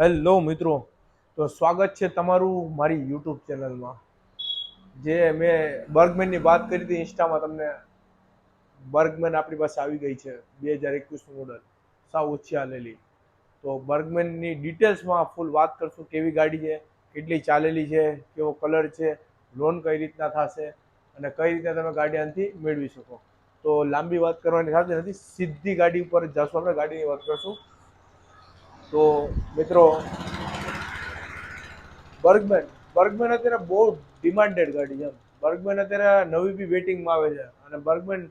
Hello મિત્રો, તો સ્વાગત છે તમારું મારી યુટ્યુબ ચેનલમાં. જે મેં બર્ગમેનની વાત કરી હતી ઇન્સ્ટામાં, તમને બર્ગમેન આપણી પાસે આવી ગઈ છે, બે હજાર એકવીસનું મોડલ સાવ ઓછી આલેલી તો બર્ગમેનની ડિટેલ્સમાં ફૂલ વાત કરશું, કેવી ગાડી છે, કેટલી ચાલેલી છે, કેવો કલર છે લોન કઈ રીતના થશે, અને કઈ રીતે તમે ગાડી આનાથી મેળવી શકો. તો લાંબી વાત કરવાની સાથે નથી સીધી ગાડી ઉપર જશું આપણે, ગાડીની વાત કરશું. તો મિત્રો બર્ગમેન બર્ગમેન અત્યારે બહુ ડિમાન્ડેડ ગાડી છે. બર્ગમેન અત્યારે નવી બી વેટિંગમાં આવે છે. અને બર્ગમેન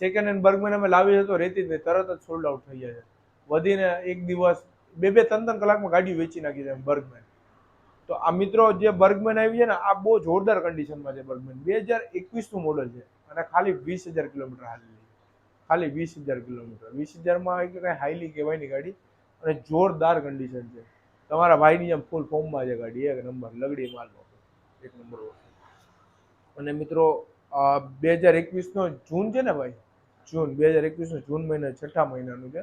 સેકન્ડ હેન્ડ બર્ગમેન અમે લાવી છે તો રહેતી જ નહીં, તરત જ સોલ્ડ આઉટ થઈ જાય છે. વધીને એક દિવસ, બે બે ત્રણ ત્રણ કલાકમાં ગાડી વેચી નાખી છે બર્ગમેન તો આ મિત્રો જે બર્ગમેન આવી છે ને, આ બહુ જોરદાર કન્ડિશનમાં છે બર્ગમેન બે હજાર એકવીસનું મોડલ છે અને ખાલી વીસ હજાર કિલોમીટર હાલી ખાલી વીસ હજાર કિલોમીટર. વીસ હજારમાં કંઈ હાઈલી કહેવાય નહીં ગાડી. અને જોરદાર કન્ડિશન છે. તમારા ભાઈની જેમ ફૂલ ફોર્મમાં છે ગાડી, એક નંબર, લગડી માલ એક નંબર અને મિત્રો બે હજાર એકવીસનો જૂન છે ને ભાઈ? જૂન, બે હજાર એકવીસનો જૂન મહિના, છઠ્ઠા મહિનાનું છે.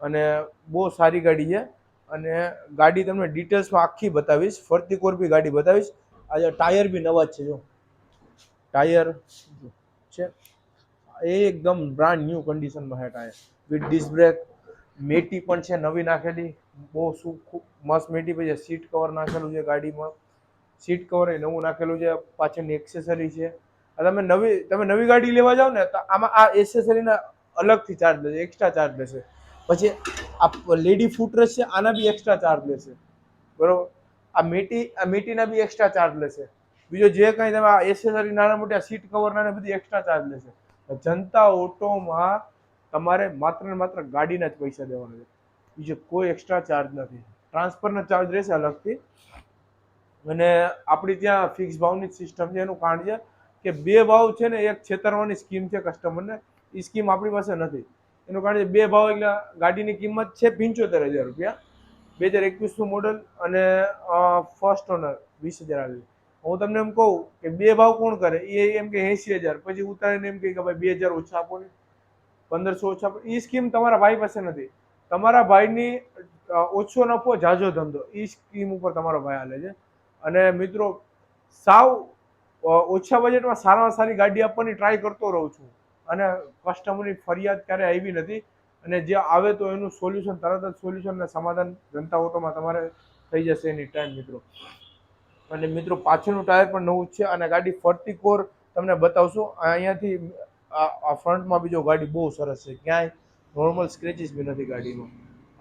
અને બહુ સારી ગાડી છે. અને ગાડી તમને ડિટેલ્સમાં આખી બતાવીશ. ફરતી કોર બી ગાડી બતાવીશ. આજે ટાયર બી નવા જ છે, જો. ટાયર છે. એકદમ બ્રાન્ડ ન્યૂ કન્ડિશનમાં છે ટાયર. વિથ ડિસ્ક બ્રેક મેટી પણ છે નવી નાખેલી. બહુ શું મસ્ત મેટી પછી સીટ કવર નાખેલું છે ગાડીમાં. સીટ કવર એ નવું નાખેલું છે. પાછળની એક્સેસરી છે. આ તમે નવી તમે નવી ગાડી લેવા જાઓ ને તો આમાં આ એક્સેસરીના અલગથી ચાર્જ લેશે એક્સ્ટ્રા ચાર્જ લેશે. પછી આ લેડી ફૂટરેસ છે, આના બી એક્સ્ટ્રા ચાર્જ લેશે. બરોબર? આ મેટી, આ મેટીના બી એક્સ્ટ્રા ચાર્જ લેશે. બીજો જે કંઈ તમે આ એસેસરી નાના મોટા સીટ કવરના બધી એક્સ્ટ્રા ચાર્જ લેશે. જનતા ઓટોમાં તમારે માત્ર ને માત્ર ગાડીના જ પૈસા દેવાના છે. બીજો કોઈ એક્સ્ટ્રા ચાર્જ નથી. ટ્રાન્સફરનો ચાર્જ રહેશે અલગથી. અને આપણી ત્યાં ફિક્સ ભાવની સિસ્ટમ છે, એનું કારણ છે કે બે ભાવ છે ને એક છેતરવાની સ્કીમ છે કસ્ટમરને એ સ્કીમ આપણી પાસે નથી. એનું કારણ છે બે ભાવ એટલે ગાડીની કિંમત છે પંચોતેર હજાર રૂપિયા. બે હજાર એકવીસનું મોડલ અને ફર્સ્ટ ઓનર વીસ હજાર આવેલી હું તમને એમ કહું કે બે ભાવ કોણ કરે? એ એમ કે એંસી હજાર. પછી ઉતારીને એમ કહે કે ભાઈ બે હજાર ઓછા આપો ને. પંદરસો ઓછા એ સ્કીમ તમારા ભાઈ પાસે નથી. તમારા ભાઈની ઓછો નફો જાજો ધંધો. એ સ્કીમ ઉપર તમારો ભાઈ હાલે છે. અને મિત્રો, સાવ ઓછા બજેટમાં સારામાં સારી ગાડી આપવાની ટ્રાય કરતો રહું છું. અને કસ્ટમરની ફરિયાદ ક્યારે આવી નથી. અને જે આવે તો એનું સોલ્યુશન તરત જ સોલ્યુશન અને સમાધાન જનતા ઓટોમાં તમારે થઈ જશે એની ટાઈમ મિત્રો. અને મિત્રો, પાછળનું ટાયર પણ નવું જ છે. અને ગાડી ફરતી કોર તમને બતાવશું. અહીંયાથી આ ફ્રન્ટમાં બીજો ગાડી બહુ સરસ છે. ક્યાંય નોર્મલ સ્ક્રેચીસ બી નથી ગાડીમાં.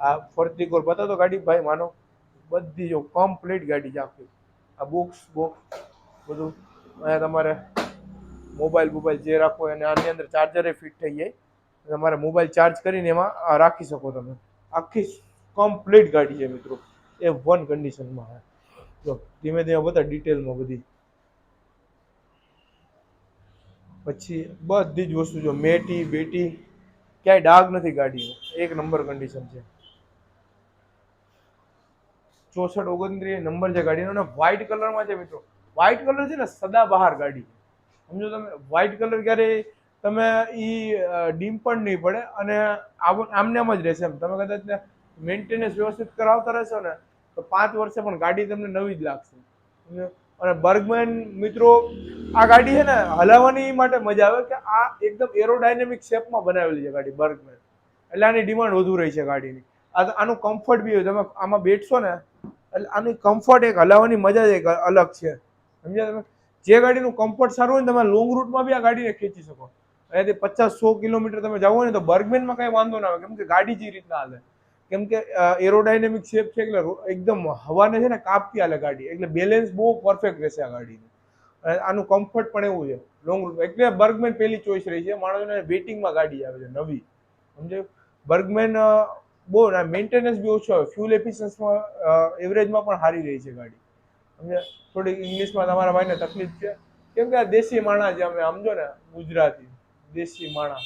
આ ફરતી કોર બતાવો ગાડી, ભાઈ માનો, બધી જો કમ્પ્લીટ ગાડી છે આખી. આ બુક્સ બોક્સ બધું. અહીંયા તમારે મોબાઈલ મોબાઈલ જે રાખો અને આની અંદર ચાર્જરે ફિટ થઈ જાય. તમારે મોબાઈલ ચાર્જ કરીને એમાં રાખી શકો તમે. આખી કમ્પ્લીટ ગાડી છે મિત્રો. એ વન કન્ડિશનમાં જો ધીમે ધીમે બધા ડિટેલમાં બધી. પછી બધી જ વસ્તુ જો મેટી, બેટી, ક્યાંય ડાઘ નથી ગાડી એક નંબર કન્ડિશન છે. ચોસઠ, ઓગણત્રીસ નંબર છે ગાડીનો. અને વ્હાઇટ કલરમાં છે મિત્રો. વ્હાઇટ કલર છે ને સદાબહાર ગાડી. સમજો તમે? વ્હાઇટ કલર ક્યારે તમે ઈ ડીમ પણ નહીં પડે અને આમ આમને આમ જ રહેશે એમ. તમે કદાચ મેન્ટેનન્સ વ્યવસ્થિત કરાવતા રહેશો ને, તો પાંચ વર્ષે પણ ગાડી તમને નવી જ લાગશે? અને બર્ગમેન મિત્રો આ ગાડી છે ને હલાવવાની માટે મજા આવે કે આ એકદમ એરોડાયનેમિક શેપમાં બનાવેલી છે ગાડી, બર્ગમેન. એટલે આની ડિમાન્ડ વધુ રહી છે ગાડીની. આ આનું કમ્ફર્ટ બી હોય. તમે આમાં બેઠશો ને, એટલે આની કમ્ફર્ટ એક હલાવવાની મજા જ એક અલગ છે. સમજ્યા તમે? જે ગાડીનું કમ્ફર્ટ સારું હોય ને, તમે લોંગ રૂટમાં બી આ ગાડીને ખેંચી શકો. અહીંયાથી પચાસ સો કિલોમીટર તમે જાઓ ને, તો બર્ગમેનમાં કાંઈ વાંધો ના આવે. કેમ કે ગાડી જે રીતના હાલે. કેમ કે એરોડાયનેમિક શેપ છે એટલે એકદમ હવાને છે ને કાપતી આલે ગાડી. એટલે બેલેન્સ બહુ પરફેક્ટ રહેશે આ ગાડીનું. આનું કમ્ફર્ટ પણ એવું છે. લોંગ રૂટ એટલે બર્ગમેન પહેલી ચોઈસ રહી છે. માણસોને વેટિંગમાં ગાડી આવે છે, નવી. સમજે બર્ગમેન બહુ મેન્ટેનન્સ બી ઓછો આવે. ફ્યુલ એફિશિયન્સમાં એવરેજમાં પણ સારી રહી છે ગાડી. સમજે થોડીક ઇંગ્લિશમાં તમારા ભાઈને તકલીફ છે. કેમ કે આ દેશી માણા છે અમે, સમજો ને, ગુજરાતી. દેશી માણા.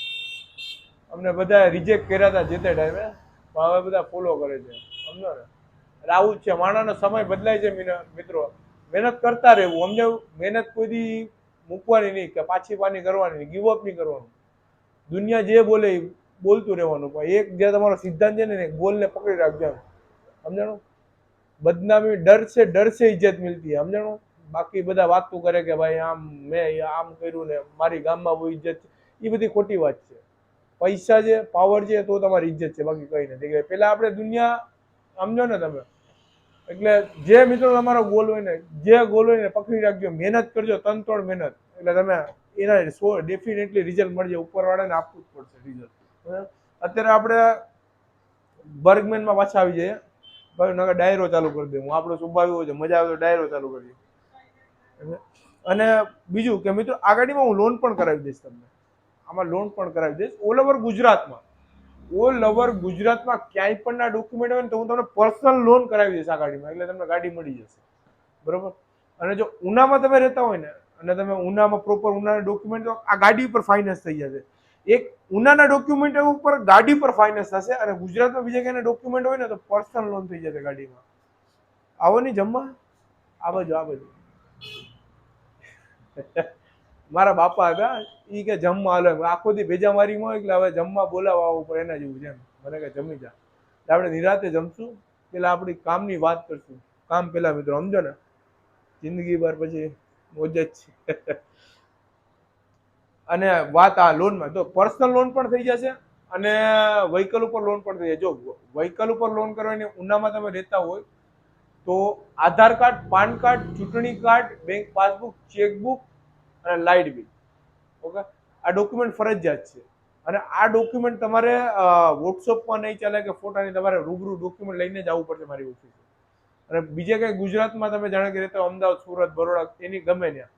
અમને બધા રિજેક્ટ કર્યા હતા જે તે ટાઈમે હવે બધા ફોલો કરે છે. સમજો ને? એટલે આવું છે. માણસનો સમય બદલાય છે મિત્રો. મહેનત કરતા રહેવું. અમને મહેનત કોઈ દી મૂકવાની નહીં કે પાછી પાની કરવાની નહીં. ગીવઅપ નહીં કરવાનું. દુનિયા જે બોલે એ બોલતું રહેવાનું. પણ એક જે તમારો સિદ્ધાંત છે ને એક બોલને પકડી રાખજો. સમજાણો? બદનામી ડર છે ડર છે, ઇજ્જત મિલતી. સમજાણો? બાકી બધા વાતું કરે કે ભાઈ, આમ મેં આમ કર્યું ને, મારી ગામમાં બહુ ઇજ્જત એ બધી ખોટી વાત છે. પૈસા છે પાવર છે, તો તમારી ઇજ્જત છે, બાકી કઈ નથી. એટલે પેલા આપણે દુનિયા, સમજો ને તમે. એટલે જે મિત્રો તમારો ગોલ હોય ને, જે ગોલ હોય ને પકડી રાખજો. મહેનત કરજો, તનતોડ મહેનત. એટલે તમે એના સો ડેફિનેટલી રિઝલ્ટ મળશે. ઉપરવાળાને આપવું જ પડશે રિઝલ્ટ અત્યારે આપણે બર્ગમેનમાં પાછા આવી જઈએ. ભાઈ નગર ડાયરો ચાલુ કરી દઉં આપણો સ્વભાવ એવો છે. મજા આવે તો ડાયરો ચાલુ કરીએ. અને બીજું કે મિત્રો, આ ગાડીમાં હું લોન પણ કરાવી દઈશ તમને. આમાં લોન પણ કરાવી દઈશ. ઓલ ઓવર ગુજરાતમાં. ઓલ ઓવર ગુજરાતમાં ક્યાંય પણ ના ડોક્યુમેન્ટ હોય ને તો હું તમને પર્સનલ લોન કરાવી દઈશ આ ગાડીમાં. એટલે તમને ગાડી મળી જશે. બરોબર? અને જો ઉનામાં તમે રહેતા હોય ને, અને તમે ઉનામાં પ્રોપર ઉનાના ડોક્યુમેન્ટ આ ગાડી ઉપર ફાઇનાન્સ થઈ જશે. એક ઉનાના ડોક્યુમેન્ટ ઉપર ગાડી પર ફાઇનાન્સ થશે અને ગુજરાતમાં બીજા ક્યાંના ડોક્યુમેન્ટ હોય ને તો પર્સનલ લોન થઈ જશે ગાડીમાં. આવો નહીં જમવા? આ બાજુ આ બાજુ. મારા બાપા હતા એ કે જમવા હાલો. આખો દી ભેજા મારીમાં એટલે હવે જમવા બોલાવવા આવવું પડે એના જેવું છે મને કે જમી જા. એટલે આપણે નિરાતે જમશું. પેલા આપણી કામની વાત કરશું. કામ પેલા મિત્રો, સમજો ને? જિંદગી ભર પછી મોજ જ છે. અને વાત આ લોનમાં તો પર્સનલ લોન પણ થઈ જશે અને વ્હીકલ ઉપર લોન પણ થઈ જાય જો વ્હીકલ ઉપર લોન કરવાની ઉનામાં તમે રહેતા હોય, તો આધાર કાર્ડ, પાન કાર્ડ, ચૂંટણી કાર્ડ બેંક પાસબુક ચેકબુક અને લાઇટ બિલ. ઓકે? આ ડોક્યુમેન્ટ ફરજિયાત છે. અને આ ડોક્યુમેન્ટ તમારે વોટ્સઅપમાં નહીં ચાલે કે ફોટાની તમારે રૂબરૂ ડોક્યુમેન્ટ લઈને જ આવવું પડશે મારી ઓફિસે. અને બીજે કંઈ ગુજરાતમાં તમે જાણે કે રહેતા અમદાવાદ, સુરત, બરોડા એની ગમે ત્યાં.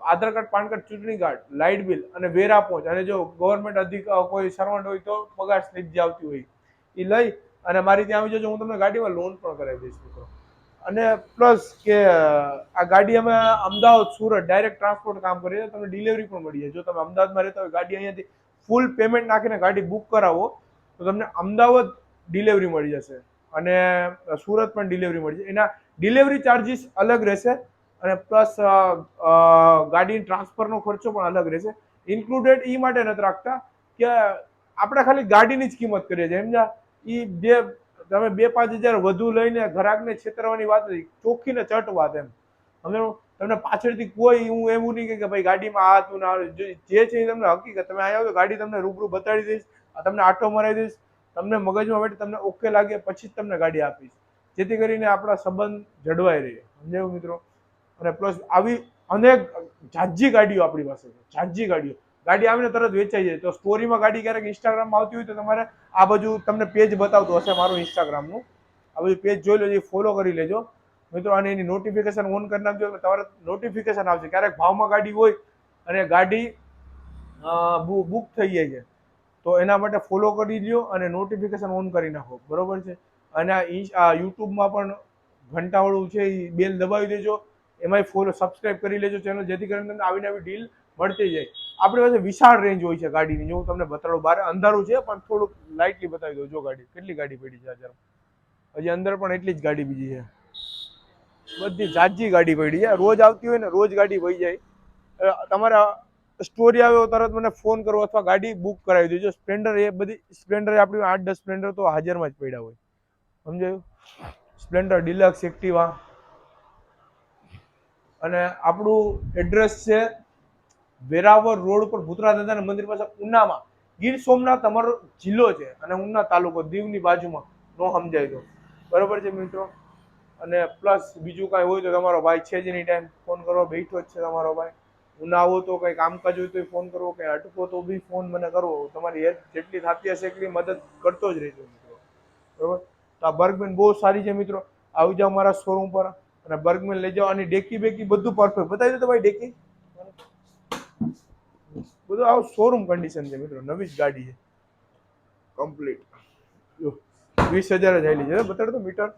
આધાર કાર્ડ, પાન કાર્ડ, ચૂંટણી કાર્ડ, લાઇટ બિલ અને વેરા પહોંચ અને જો ગવર્મેન્ટ અધિક કોઈ સર્વન્ટ હોય તો પગાર સ્લીપ જે આવતી હોય એ લઈ અને મારી ત્યાં આવી જજો, હું તમને ગાડીમાં લોન પણ કરાવી દઈશ, મિત્રો. અને પ્લસ કે આ ગાડી અમે અમદાવાદ સુરત ડાયરેક્ટ ટ્રાન્સપોર્ટ કામ કરીએ તમને ડિલિવરી પણ મળી જાય. જો તમે અમદાવાદમાં રહેતા હોય, ગાડી અહીંયાથી ફૂલ પેમેન્ટ નાખીને ગાડી બુક કરાવો, તો તમને અમદાવાદ ડિલિવરી મળી જશે. અને સુરત પણ ડિલિવરી મળી જશે. એના ડિલિવરી ચાર્જીસ અલગ રહેશે અને પ્લસ ગાડી ટ્રાન્સફરનો ખર્ચો પણ અલગ રહેશે. ઇન્ક્લુડેડ એ માટે નથી રાખતા કે, આપણે ખાલી ગાડીની જ કિંમત કરીએ છીએ. સમજા એ જે તમે બે પાંચ હજાર વધુ લઈને ગ્રાહકને છેતરવાની વાત નથી. ચોખ્ખી ચટ વાત એમ. અમે તમને પાછળથી કોઈ, હું એવું નહીં કે ભાઈ ગાડીમાં આ હતું ના જે છે એ તમને હકીકત, તમે આવ્યા તો ગાડી તમને રૂબરૂ બતાડી દઈશ તમને આટો મરાવી દઈશ, તમને મગજમાં બેઠી તમને ઓકે લાગે, પછી જ તમને ગાડી આપીશ. જેથી કરીને આપણા સંબંધ જળવાઈ રહે. સમજાયું મિત્રો? અને પ્લસ આવી અનેક જાજી ગાડીઓ આપણી પાસે છે. જાજી ગાડીઓ. ગાડી આવીને તરત વેચાઈ જાય. તો સ્ટોરીમાં ગાડી ક્યારેક ઇન્સ્ટાગ્રામમાં આવતી હોય તો તમારે આ બાજુ તમને પેજ બતાવતું હશે મારું ઇન્સ્ટાગ્રામનું આ બધું પેજ જોઈ લેજો ફોલો કરી લેજો. મિત્રો અને એની નોટિફિકેશન ઓન કરી નાખજો. એટલે તમારે નોટિફિકેશન આવશે. ક્યારેક ભાવમાં ગાડી હોય અને ગાડી બુક થઈ જાય છે. તો એના માટે ફોલો કરી લ્યો અને નોટિફિકેશન ઓન કરી નાખો. બરોબર છે? અને આ યુટ્યુબમાં પણ ઘંટાવાળું છે એ બેલ દબાવી દેજો. એમાંય ફોલો સબસ્ક્રાઇબ કરી લેજો ચેનલ જેથી કરીને તમને આવી નવી ડીલ મળતી જાય. આપણી પાસે વિશાળ રેન્જ હોય છે ગાડીની. જો હું તમને બતાડું બહાર અંધારું છે, પણ થોડુંક લાઇટલી બતાવી દઉં. જો ગાડી, કેટલી ગાડી પડી છે અત્યારે હજી અંદર પણ એટલી જ ગાડી બીજી છે. બધી જાજી ગાડી પડી છે. રોજ આવતી હોય ને રોજ ગાડી વહી જાય. તમારા સ્ટોરી આવ્યો તરત મને ફોન કરો અથવા ગાડી બુક કરાવી દેજો. સ્પ્લેન્ડર એ બધી સ્પ્લેન્ડર આપણી આઠ દસ સ્પ્લેન્ડર તો હાજરમાં જ પડ્યા હોય. સમજાયું? સ્પ્લેન્ડર ડિલક્સ એક્ટિવા અને આપણું એડ્રેસ છે વેરાવર રોડ ઉપર ભૂતરા દાદાના મંદિર પાસે ઉનામાં. ગીર સોમનાથ અમારો જિલ્લો છે અને ઉના તાલુકો દીવની બાજુમાં. નો સમજાય તો. બરોબર છે મિત્રો? અને પ્લસ બીજું કાંઈ હોય તો તમારો ભાઈ છે જ એની ટાઈમ ફોન કરવા બેઠો જ છે તમારો ભાઈ. ઉના આવો તો કંઈ કામકાજ હોય તો ફોન કરવો, કંઈ અટકો તો બી ફોન મને કરવો. તમારી હેલ્પ જેટલી થતી હશે એટલી મદદ કરતો જ રહેજો મિત્રો. બરોબર? તો આ બર્ગમેન બહુ સારી છે મિત્રો. આવી જાઓ મારા શોરૂમ પર અને બર્ગમેન લઈ જાઓ. અને ડેકી બેકી બધું પરફેક્ટ બતાવી દો તો ભાઈ ડેકી. બધું આવું શોરૂમ કન્ડિશન છે મિત્રો. નવી જ ગાડી છે. કમ્પ્લીટ જો વીસ હજાર જ આવેલી છે. બતાડ તો મીટર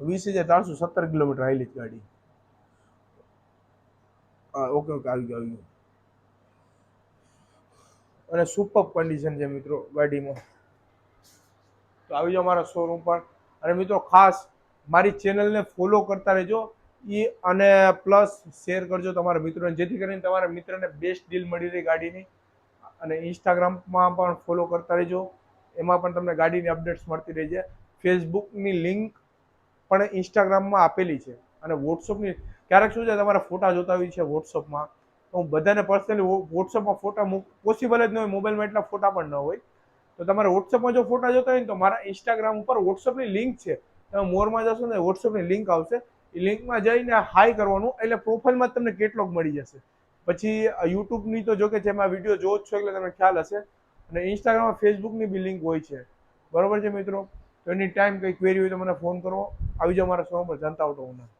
વીસ હજાર ચારસો સત્તર કિલોમીટર આવેલી જ ગાડી. હા ઓકે ઓકે આવી ગયું આવી ગયું. અને સુપર કન્ડિશન છે મિત્રો ગાડીમાં. તો આવી જાઓ મારા શોરૂમ પર. અને મિત્રો ખાસ મારી ચેનલને ફોલો કરતા રહેજો. એ અને પ્લસ શેર કરજો તમારા મિત્રોને. જેથી કરીને તમારા મિત્રને બેસ્ટ ડીલ મળી રહી ગાડીની. અને ઇન્સ્ટાગ્રામમાં પણ ફોલો કરતા રહેજો. એમાં પણ તમને ગાડીની અપડેટ્સ મળતી રહી છે ફેસબુકની લિંક પણ ઇન્સ્ટાગ્રામમાં આપેલી છે. અને વોટ્સઅપની ક્યારેક શું છે તમારા ફોટા જોતા હોય છે વોટ્સઅપમાં તો હું બધાને પર્સનલી વોટ્સઅપમાં ફોટા મૂક પોસિબલ જ ન હોય મોબાઈલમાં એટલા ફોટા પણ ન હોય. તો તમારે વોટ્સઅપમાં જો ફોટા જોતા હોય ને, તો મારા ઇન્સ્ટાગ્રામ ઉપર વોટ્સઅપની લિંક છે. તમે મોરમાં જશો ને વોટ્સઅપની લિંક આવશે. લિંકમાં જઈને હાઈ કરવાનું, એટલે પ્રોફાઇલમાં તમને કેટલોગ મળી જશે. પછી યુટ્યુબની તો જો કે જેમાં વીડિયો જોવો છો, એટલે તમને ખ્યાલ હશે. અને ઇન્સ્ટાગ્રામ ફેસબુકની બી લિંક હોય છે. બરોબર છે મિત્રો? તો એની ટાઈમ કંઈ ક્વેરી હોય તો મને ફોન કરો. આવી જાઓ મારા શો પર, જનતા ઓટો ઓનર